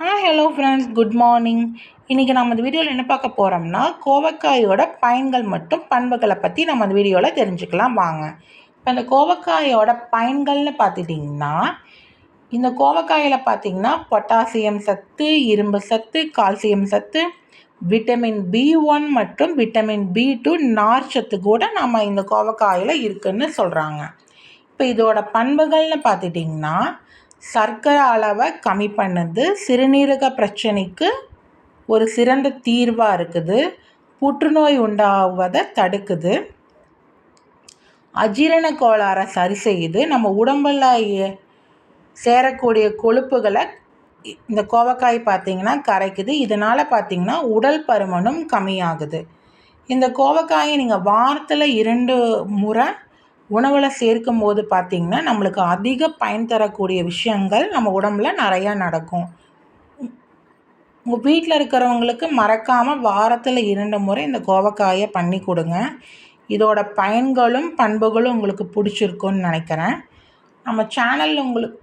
Hi hello friends good morning இன்றைக்கி நம்ம இந்த வீடியோவில் என்ன பார்க்க போகிறோம்னா கோவக்காயோட பயன்கள் மற்றும் பண்புகளை பற்றி நம்ம அந்த வீடியோவில் தெரிஞ்சுக்கலாம். வாங்க. இப்போ இந்த கோவக்காயோட பயன்கள்னு பார்த்துட்டிங்கன்னா இந்த கோவக்காயில் பார்த்திங்கன்னா பொட்டாசியம் சத்து இரும்பு சத்து கால்சியம் சத்து விட்டமின் பி ஒன் மற்றும் விட்டமின் பி டூ நார் சத்து கூட நம்ம இந்த கோவக்காயில் இருக்குதுன்னு சொல்கிறாங்க இப்போ இதோட பண்புகள்னு பார்த்துட்டிங்கன்னா சர்க்கரை அளவை கம்மி பண்ணுது. சிறுநீரக பிரச்சனைக்கு ஒரு சிறந்த தீர்வாக இருக்குது. புற்றுநோய் உண்டாவதை தடுக்குது. அஜீரண கோளாறை சரி செய்யுது. நம்ம உடம்பில் சேரக்கூடிய கொழுப்புகளை இந்த கோவக்காய் பார்த்திங்கன்னா கரைக்குது. இதனால் பார்த்திங்கன்னா உடல் பருமனும் கம்மியாகுது. இந்த கோவக்காயை நீங்கள் வாரத்தில் இரண்டு முறை உணவில் சேர்க்கும் போது பார்த்திங்கன்னா நம்மளுக்கு அதிக பயன் தரக்கூடிய விஷயங்கள் நம்ம உடம்புல நிறையா நடக்கும். உங்கள் வீட்டில் இருக்கிறவங்களுக்கு மறக்காமல் வாரத்தில் இரண்டு முறை இந்த கோவக்காயை பண்ணி கொடுங்க. இதோட பயன்களும் பண்புகளும் உங்களுக்கு பிடிச்சிருக்குன்னு நினைக்கிறேன். நம்ம சேனலில் உங்களுக்கு